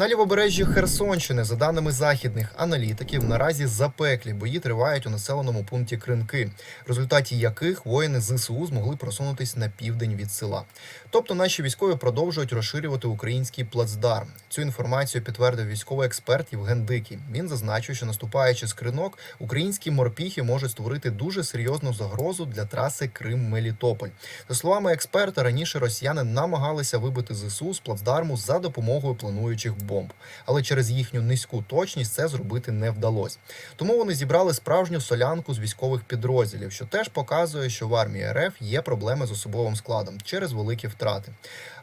На лівобережжі Херсонщини, за даними західних аналітиків, наразі запеклі бої тривають у населеному пункті Кринки, в результаті яких воїни ЗСУ змогли просунутись на південь від села. Тобто наші військові продовжують розширювати український плацдарм. Цю інформацію підтвердив військовий експерт Євген Дикий. Він зазначив, що наступаючи з кринок, українські морпіхи можуть створити дуже серйозну загрозу для траси Крим-Мелітополь. За словами експерта, раніше росіяни намагалися вибити ЗСУ з плацдарму за допомогою плануючих бомб, але через їхню низьку точність це зробити не вдалося. Тому вони зібрали справжню солянку з військових підрозділів, що теж показує, що в армії РФ є проблеми з особовим складом через великі втрати.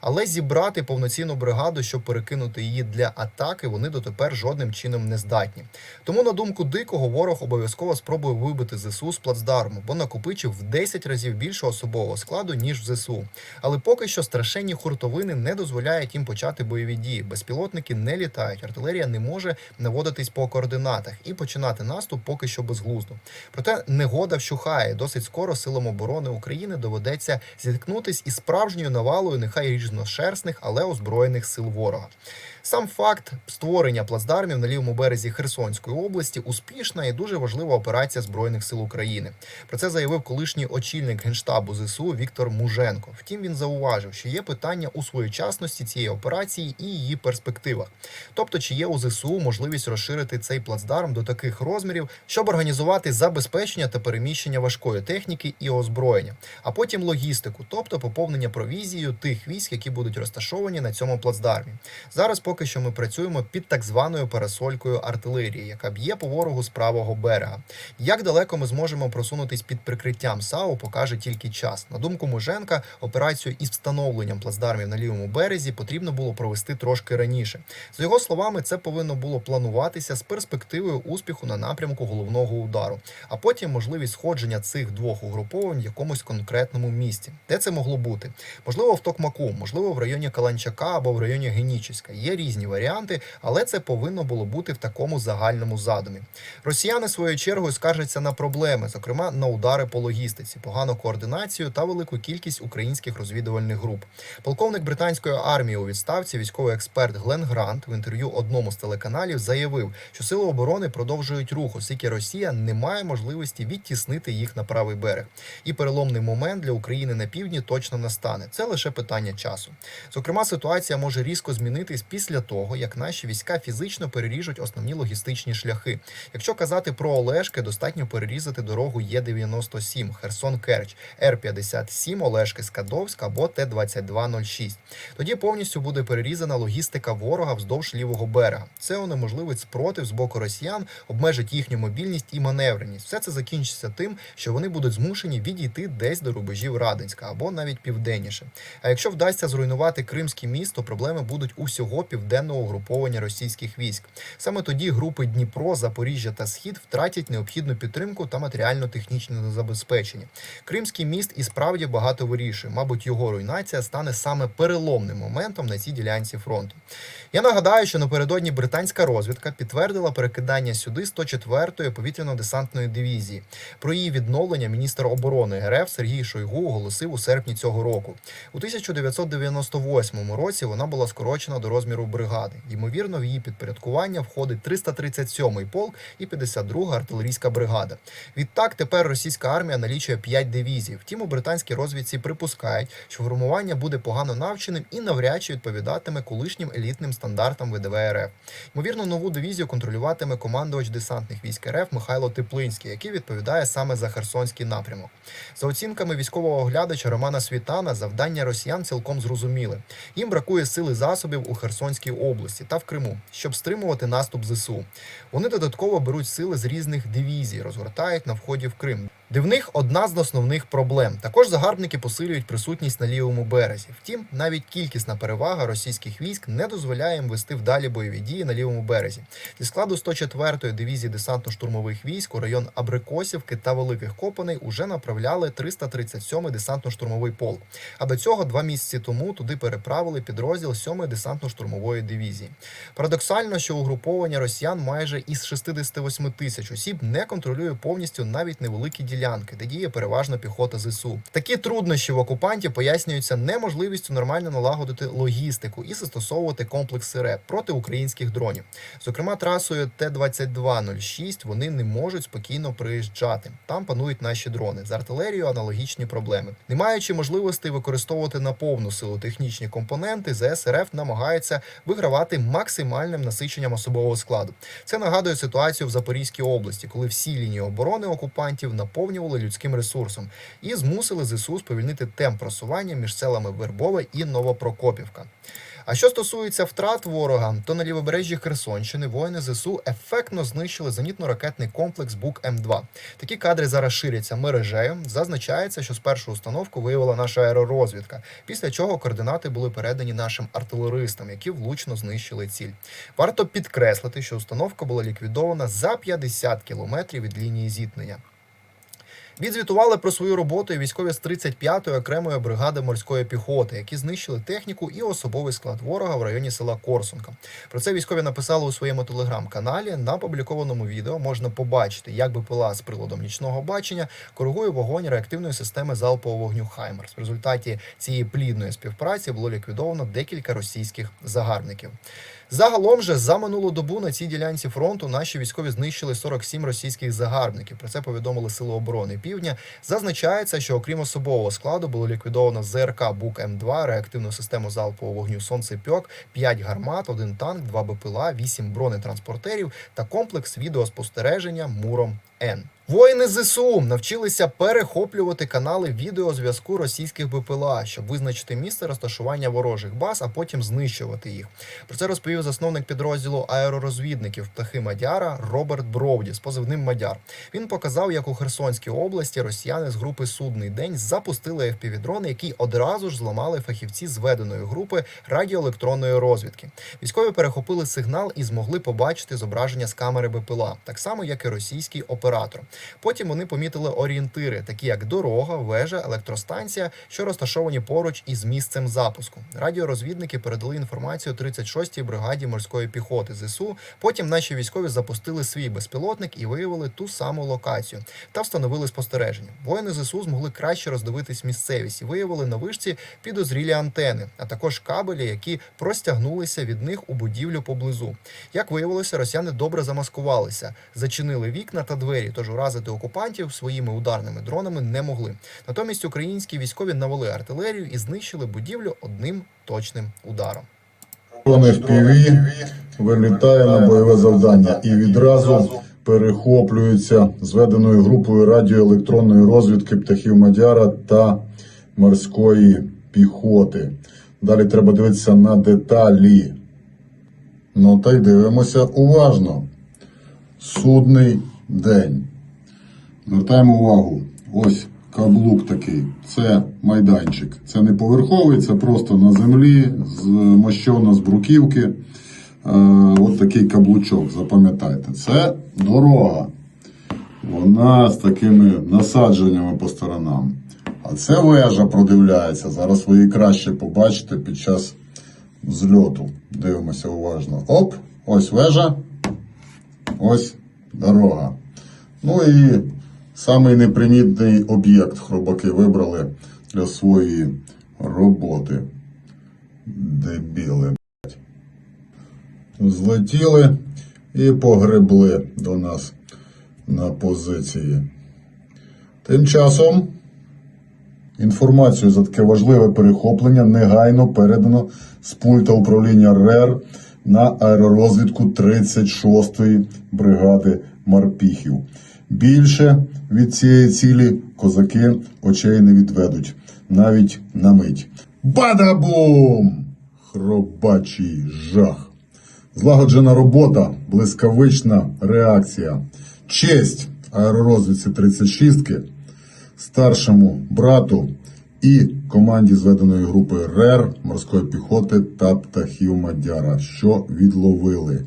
Але зібрати повноцінну бригаду, щоб перекинути її для атаки, вони дотепер жодним чином не здатні. Тому, на думку дикого, ворог обов'язково спробує вибити ЗСУ з плацдарму, бо накопичив в 10 разів більше особового складу ніж в ЗСУ. Але поки що страшенні хуртовини не дозволяють їм почати бойові дії. Безпілотники не літають, артилерія не може наводитись по координатах і починати наступ поки що безглуздо. Проте негода вщухає. Досить скоро силам оборони України доведеться зіткнутись із справжньою навалою, нехай різношерстних, але озброєних сил ворога. Сам факт створення плацдармів на лівому березі Херсонської області успішна і дуже важлива операція збройних сил України. Про це заявив колишній очільник генштабу ЗСУ Віктор Муженко. Втім, він зауважив, що є питання у своєчасності цієї операції і її перспективах. Тобто, чи є у ЗСУ можливість розширити цей плацдарм до таких розмірів, щоб організувати забезпечення та переміщення важкої техніки і озброєння, а потім логістику, тобто поповнення провізією тих військ, які будуть розташовані на цьому плацдармі. Зараз поки що ми працюємо під так званою парасолькою артилерії, яка б'є по ворогу з правого берега. Як далеко ми зможемо просунутись під прикриттям САУ, покаже тільки час. На думку Муженка, операцію із встановленням плацдармів на лівому березі потрібно було провести трошки раніше. За його словами, це повинно було плануватися з перспективою успіху на напрямку головного удару, а потім можливість сходження цих двох угруповань в якомусь конкретному місці. Де це могло бути? Можливо, в Токмаку, можливо, в районі Каланчака або в районі Генічеська. Є різні варіанти, але це повинно було бути в такому загальному задумі. Росіяни своєю чергою скаржаться на проблеми, зокрема на удари по логістиці, погану координацію та велику кількість українських розвідувальних груп. Полковник британської армії у відставці, військовий експерт Глен Грант в інтерв'ю одному з телеканалів заявив, що сили оборони продовжують рух, оскільки Росія не має можливості відтіснити їх на правий берег. І переломний момент для України на півдні точно настане. Це лише питання часу. Зокрема, ситуація може різко змінитись після того, як наші війська фізично переріжуть основні логістичні шляхи. Якщо казати про Олешки, достатньо перерізати дорогу Є97 Херсон Керч, Р-57 Олешки Скадовськ або Т-2206. Тоді повністю буде перерізана логістика ворога вздовж лівого берега. Це унеможливить спротив з боку росіян, обмежить їхню мобільність і маневреність. Все це закінчиться тим, що вони будуть змушені відійти десь до рубежів Радинська або навіть південніше. А якщо вдасться зруйнувати Кримський міст, то проблеми будуть усього південного угруповання російських військ. Саме тоді групи Дніпро, Запоріжжя та Схід втратять необхідну підтримку та матеріально-технічне забезпечення. Кримський міст і справді багато вирішує. Мабуть, його руйнація стане саме переломним моментом на цій ділянці фронту. Я нагадаю, що напередодні британська розвідка підтвердила перекидання сюди 104-ї повітряно-десантної дивізії. Про її відновлення міністр оборони РФ Сергій Шойгу оголосив у серпні цього року. У 1998 році вона була скорочена до розміру бригади. Ймовірно, в її підпорядкування входить 337-й полк і 52-га артилерійська бригада. Відтак тепер російська армія налічує 5 дивізій. Втім, у британській розвідці припускають, що формування буде погано навченим і навряд чи відповідатиме колишнім елітним стандартам ВДВ РФ. Ймовірно, нову дивізію контролюватиме командувач десантних військ РФ Михайло Теплинський, який відповідає саме за Херсонський напрямок. За оцінками військового оглядача Романа Світана, завдання росіян цілком зрозуміле. Їм бракує сили засобів у Херсонській області та в Криму, щоб стримувати наступ ЗСУ. Вони додатково беруть сили з різних дивізій, розгортають на вході в Крим. Де в них одна з основних проблем. Також загарбники посилюють присутність на лівому березі. Втім, навіть кількісна перевага російських військ не дозволяє їм вести вдалі бойові дії на лівому березі. Зі складу 104-ї дивізії десантно-штурмових військ у район Абрикосівки та Великих Копаней уже направляли 337-й десантно-штурмовий полк. А до цього два місяці тому туди переправили підрозділ 7-ї десантно-штурмової дивізії. Парадоксально, що угруповання росіян майже із 68 тисяч осіб не контролює повністю навіть невеликі ділянки ділянки, де діє переважно піхота ЗСУ. Такі труднощі в окупантів пояснюються неможливістю нормально налагодити логістику і застосовувати комплекси РЕП проти українських дронів. Зокрема, трасою Т-2206 вони не можуть спокійно приїжджати. Там панують наші дрони. З артилерією аналогічні проблеми. Не маючи можливості використовувати на повну силу технічні компоненти, ЗС РФ намагається вигравати максимальним насиченням особового складу. Це нагадує ситуацію в Запорізькій області, коли всі лінії оборони окупантів наповнювали людським ресурсом і змусили ЗСУ сповільнити темп просування між селами Вербове і Новопрокопівка. А що стосується втрат ворога, то на лівобережжі Херсонщини воїни ЗСУ ефектно знищили зенітно-ракетний комплекс Бук М2. Такі кадри зараз ширяться мережею. Зазначається, що спершу установку виявила наша аеророзвідка, після чого координати були передані нашим артилеристам, які влучно знищили ціль. Варто підкреслити, що установка була ліквідована за 50 кілометрів від лінії зіткнення. Відзвітували про свою роботу військові з 35-ї окремої бригади морської піхоти, які знищили техніку і особовий склад ворога в районі села Корсунка. Про це військові написали у своєму телеграм-каналі. На опублікованому відео можна побачити, як БПЛА з приладом нічного бачення коригує вогонь реактивної системи залпового вогню Хаймерс. В результаті цієї плідної співпраці було ліквідовано декілька російських загарбників. Загалом же за минулу добу на цій ділянці фронту наші військові знищили 47 російських загарбників. Про це повідомили Сили оборони Півдня. Зазначається, що окрім особового складу було ліквідовано ЗРК Бук М2, реактивну систему залпового вогню Сонцепьок, 5 гармат, 1 танк, 2 БПЛА, 8 бронетранспортерів та комплекс відеоспостереження Муром Н. Воїни ЗСУ навчилися перехоплювати канали відеозв'язку російських БПЛА, щоб визначити місце розташування ворожих баз, а потім знищувати їх. Про це розповів засновник підрозділу аеророзвідників птахи Мадяра Роберт Бровді з позивним Мадяр. Він показав, як у Херсонській області росіяни з групи Судний день запустили FPV-дрони, які одразу ж зламали фахівці зведеної групи радіоелектронної розвідки. Військові перехопили сигнал і змогли побачити зображення з камери БПЛА, так само як і російський оператор. Потім вони помітили орієнтири, такі як дорога, вежа, електростанція, що розташовані поруч із місцем запуску. Радіорозвідники передали інформацію 36-й бригаді морської піхоти ЗСУ. Потім наші військові запустили свій безпілотник і виявили ту саму локацію та встановили спостереження. Воїни ЗСУ змогли краще роздивитись місцевість і виявили на вишці підозрілі антени, а також кабелі, які простягнулися від них у будівлю поблизу. Як виявилося, росіяни добре замаскувалися, зачинили вікна та двері, тож уразити окупантів своїми ударними дронами не могли. Натомість українські військові навели артилерію і знищили будівлю одним точним ударом. Дрон FPV вилітає на бойове завдання і відразу перехоплюється зведеною групою радіоелектронної розвідки птахів Мадяра та морської піхоти. Далі треба дивитися на деталі. Ну та й дивимося уважно. Судний день. Звертаємо увагу. Ось каблук такий. Це майданчик. Це не поверховий, це просто на землі, змощено з бруківки. Е, от такий каблучок, запам'ятайте. Це дорога. Вона з такими насадженнями по сторонам. А це вежа продивляється. Зараз ви її краще побачите під час зльоту. Дивимося уважно. Оп, ось вежа, ось дорога. Ну і самий непримітний об'єкт хробаки вибрали для своєї роботи. Дебіли. Злетіли і погребли до нас на позиції. Тим часом інформацію за таке важливе перехоплення негайно передано з пульта управління РЕР на аеророзвідку 36-ї бригади Марпіхів. Більше від цієї цілі козаки очей не відведуть, навіть на мить. Бадабум! Хробачий жах. Злагоджена робота, блискавична реакція. Честь аеророзвідці 36-ки, старшому брату і команді зведеної групи РЕР морської піхоти та птахів Мадяра, що відловили.